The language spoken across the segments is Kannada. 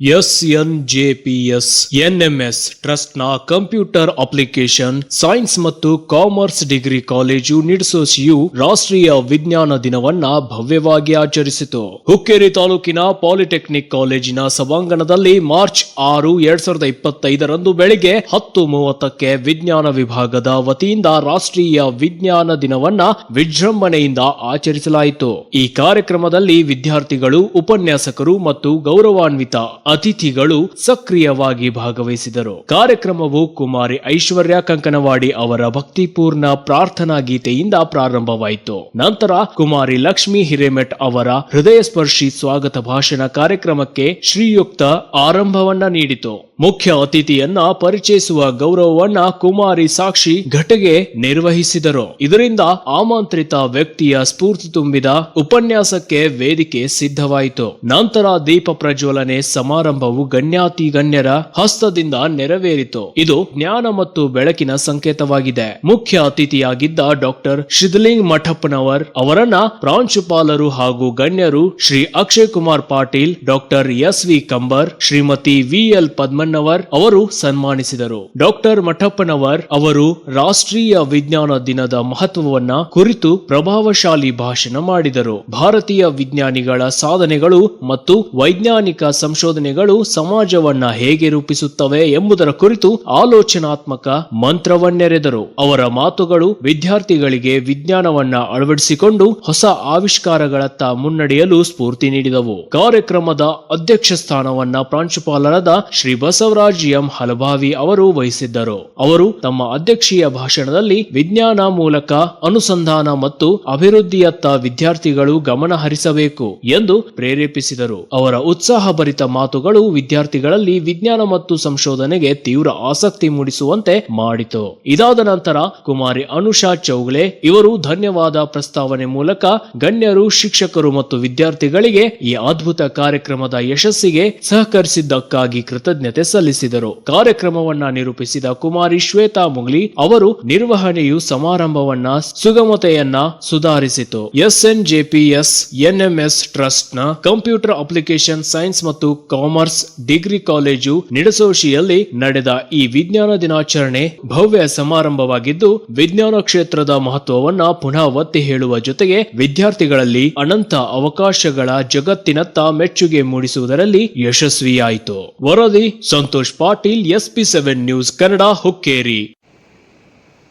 ಎಸ್ಎನ್ಜೆಪಿಎಸ್, ಎನ್ಎಂಎಸ್ ಟ್ರಸ್ಟ್ನ ಕಂಪ್ಯೂಟರ್ ಅಪ್ಲಿಕೇಶನ್, ಸೈನ್ಸ್ ಮತ್ತು ಕಾಮರ್ಸ್ ಡಿಗ್ರಿ ಕಾಲೇಜು ನಿಡ್ಸೋಸಿಯು ರಾಷ್ಟ್ರೀಯ ವಿಜ್ಞಾನ ದಿನವನ್ನ ಭವ್ಯವಾಗಿ ಆಚರಿಸಿತು. ಹುಕ್ಕೇರಿ ತಾಲೂಕಿನ ಪಾಲಿಟೆಕ್ನಿಕ್ ಕಾಲೇಜಿನ ಸಭಾಂಗಣದಲ್ಲಿ ಮಾರ್ಚ್ ಆರು, ಎರಡ್ ಸಾವಿರದ ಇಪ್ಪತ್ತೈದರಂದು ಬೆಳಿಗ್ಗೆ ಹತ್ತು ಮೂವತ್ತಕ್ಕೆ ವಿಜ್ಞಾನ ವಿಭಾಗದ ವತಿಯಿಂದ ರಾಷ್ಟ್ರೀಯ ವಿಜ್ಞಾನ ದಿನವನ್ನ ವಿಜೃಂಭಣೆಯಿಂದ ಆಚರಿಸಲಾಯಿತು. ಈ ಕಾರ್ಯಕ್ರಮದಲ್ಲಿ ವಿದ್ಯಾರ್ಥಿಗಳು, ಉಪನ್ಯಾಸಕರು ಮತ್ತು ಗೌರವಾನ್ವಿತ ಅತಿಥಿಗಳು ಸಕ್ರಿಯವಾಗಿ ಭಾಗವಹಿಸಿದರು. ಕಾರ್ಯಕ್ರಮವು ಕುಮಾರಿ ಐಶ್ವರ್ಯ ಕಂಕನವಾಡಿ ಅವರ ಭಕ್ತಿಪೂರ್ಣ ಪ್ರಾರ್ಥನಾ ಗೀತೆಯಿಂದ ಪ್ರಾರಂಭವಾಯಿತು. ನಂತರ ಕುಮಾರಿ ಲಕ್ಷ್ಮಿ ಹಿರೇಮಠ್ ಅವರ ಹೃದಯ ಸ್ಪರ್ಶಿ ಸ್ವಾಗತ ಭಾಷಣ ಕಾರ್ಯಕ್ರಮಕ್ಕೆ ಶ್ರೀಯುಕ್ತ ಆರಂಭವನ್ನ ನೀಡಿತು. ಮುಖ್ಯ ಅತಿಥಿಯನ್ನ ಪರಿಚಯಿಸುವ ಗೌರವವನ್ನ ಕುಮಾರಿ ಸಾಕ್ಷಿ ಘಟಗೆ ನಿರ್ವಹಿಸಿದರು. ಇದರಿಂದ ಆಮಂತ್ರಿತ ವ್ಯಕ್ತಿಯ ಸ್ಫೂರ್ತಿ ತುಂಬಿದ ಉಪನ್ಯಾಸಕ್ಕೆ ವೇದಿಕೆ ಸಿದ್ಧವಾಯಿತು. ನಂತರ ದೀಪ ಪ್ರಜ್ವಲನೆ ಸಮಾರಂಭವು ಗಣ್ಯಾತಿ ಗಣ್ಯರ ಹಸ್ತದಿಂದ ನೆರವೇರಿತು. ಇದು ಜ್ಞಾನ ಮತ್ತು ಬೆಳಕಿನ ಸಂಕೇತವಾಗಿದೆ. ಮುಖ್ಯ ಅತಿಥಿಯಾಗಿದ್ದ ಡಾಕ್ಟರ್ ಶಿದ್ಲಿಂಗ್ ಮಠಪ್ಪನವರ್ ಅವರನ್ನ ಪ್ರಾಂಶುಪಾಲರು ಹಾಗೂ ಗಣ್ಯರು Shri Akshay Kumar Patil doctor S V Kambar, Shrimati V L Padmannavar ಅವರು ಸನ್ಮಾನಿಸಿದರು. ಡಾಕ್ಟರ್ ಮಠಪ್ಪನವರ್ ಅವರು ರಾಷ್ಟ್ರೀಯ ವಿಜ್ಞಾನ ದಿನದ ಮಹತ್ವವನ್ನ ಕುರಿತು ಪ್ರಭಾವಶಾಲಿ ಭಾಷಣ ಮಾಡಿದರು. ಭಾರತೀಯ ವಿಜ್ಞಾನಿಗಳ ಸಾಧನೆಗಳು ಮತ್ತು ವೈಜ್ಞಾನಿಕ ಸಂಶೋಧನೆಗಳು ಸಮಾಜವನ್ನ ಹೇಗೆ ರೂಪಿಸುತ್ತವೆ ಎಂಬುದರ ಕುರಿತು ಆಲೋಚನಾತ್ಮಕ ಮಂತ್ರವನ್ನೆರೆದರು. ಅವರ ಮಾತುಗಳು ವಿದ್ಯಾರ್ಥಿಗಳಿಗೆ ವಿಜ್ಞಾನವನ್ನ ಅಳವಡಿಸಿಕೊಂಡು ಹೊಸ ಆವಿಷ್ಕಾರಗಳತ್ತ ಮುನ್ನಡೆಯಲು ಸ್ಫೂರ್ತಿ ನೀಡಿದವು. ಕಾರ್ಯಕ್ರಮದ ಅಧ್ಯಕ್ಷ ಸ್ಥಾನವನ್ನ ಪ್ರಾಂಶುಪಾಲರಾದ ಶ್ರೀ ಬಸವರಾಜ್ ಎಂ ಹಲಭಾವಿ ಅವರು ವಹಿಸಿದ್ದರು. ಅವರು ತಮ್ಮ ಅಧ್ಯಕ್ಷೀಯ ಭಾಷಣದಲ್ಲಿ ವಿಜ್ಞಾನ ಮೂಲಕ ಅನುಸಂಧಾನ ಮತ್ತು ಅಭಿವೃದ್ಧಿಯತ್ತ ವಿದ್ಯಾರ್ಥಿಗಳು ಗಮನ ಹರಿಸಬೇಕು ಎಂದು ಪ್ರೇರೇಪಿಸಿದರು. ಅವರ ಉತ್ಸಾಹಭರಿತ ಮಾತುಗಳು ವಿದ್ಯಾರ್ಥಿಗಳಲ್ಲಿ ವಿಜ್ಞಾನ ಮತ್ತು ಸಂಶೋಧನೆಗೆ ತೀವ್ರ ಆಸಕ್ತಿ ಮೂಡಿಸುವಂತೆ ಮಾಡಿತು. ಇದಾದ ನಂತರ ಕುಮಾರಿ ಅನುಷಾ ಚೌಗ್ಲೆ ಇವರು ಧನ್ಯವಾದ ಪ್ರಸ್ತಾವನೆ ಮೂಲಕ ಗಣ್ಯರು, ಶಿಕ್ಷಕರು ಮತ್ತು ವಿದ್ಯಾರ್ಥಿಗಳಿಗೆ ಈ ಅದ್ಭುತ ಕಾರ್ಯಕ್ರಮದ ಯಶಸ್ಸಿಗೆ ಸಹಕರಿಸಿದ್ದಕ್ಕಾಗಿ ಕೃತಜ್ಞತೆ ಸಲ್ಲಿಸಿದರು. ಕಾರ್ಯಕ್ರಮವನ್ನ ನಿರೂಪಿಸಿದ ಕುಮಾರಿ ಶ್ವೇತಾ ಮುಗ್ಲಿ ಅವರು ನಿರ್ವಹಣೆಯು ಸಮಾರಂಭವನ್ನ ಸುಗಮತೆಯನ್ನ ಸುಧಾರಿಸಿತು. ಎಸ್ ಎನ್ ಎಸ್ಎನ್ಜೆಪಿಎಸ್, ಎನ್ಎಂಎಸ್ ಟ್ರಸ್ಟ್ನ ಕಂಪ್ಯೂಟರ್ ಅಪ್ಲಿಕೇಶನ್ ಸೈನ್ಸ್ ಮತ್ತು ಕಾಮರ್ಸ್ ಡಿಗ್ರಿ ಕಾಲೇಜು ನಿಡಸೋಶಿಯಲ್ಲಿ ನಡೆದ ಈ ವಿಜ್ಞಾನ ದಿನಾಚರಣೆ ಭವ್ಯ ಸಮಾರಂಭವಾಗಿದ್ದು, ವಿಜ್ಞಾನ ಕ್ಷೇತ್ರದ ಮಹತ್ವವನ್ನ ಪುನಃ ಒತ್ತಿ ಹೇಳುವ ಜೊತೆಗೆ ವಿದ್ಯಾರ್ಥಿಗಳಲ್ಲಿ ಅನಂತ ಅವಕಾಶಗಳ ಜಗತ್ತಿನತ್ತ ಮೆಚ್ಚುಗೆ ಮೂಡಿಸುವುದರಲ್ಲಿ ಯಶಸ್ವಿಯಾಯಿತು. ವರದಿ Santosh Patil SP seven news Kannada Hukkeri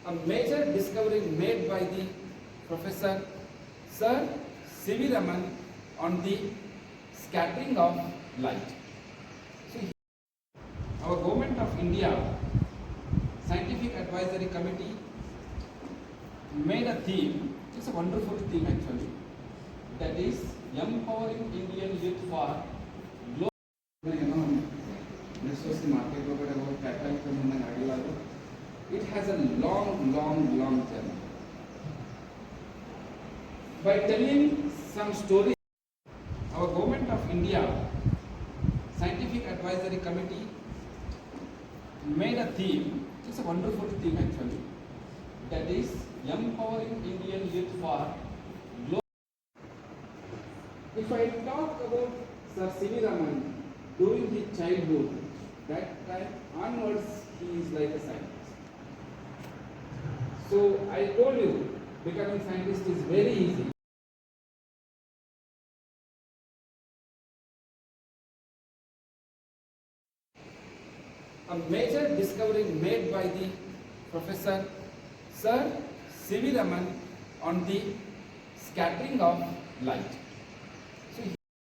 a major discovery made by the Professor Sir C.V. Raman on the scattering of light. So, our Government of India Scientific Advisory Committee made a theme, it's a wonderful theme actually, that is empowering Indian youth for has a long, long, long journey. By telling some stories, our Government of India Scientific Advisory Committee made a theme, it's a wonderful theme actually, that is empowering Indian youth for global. If I talk about Sir C.V. Raman during his childhood, that time onwards he is like a scientist. So I told you, becoming scientist is very easy. A major discovery made by the Professor Sir C.V. Raman on the scattering of light.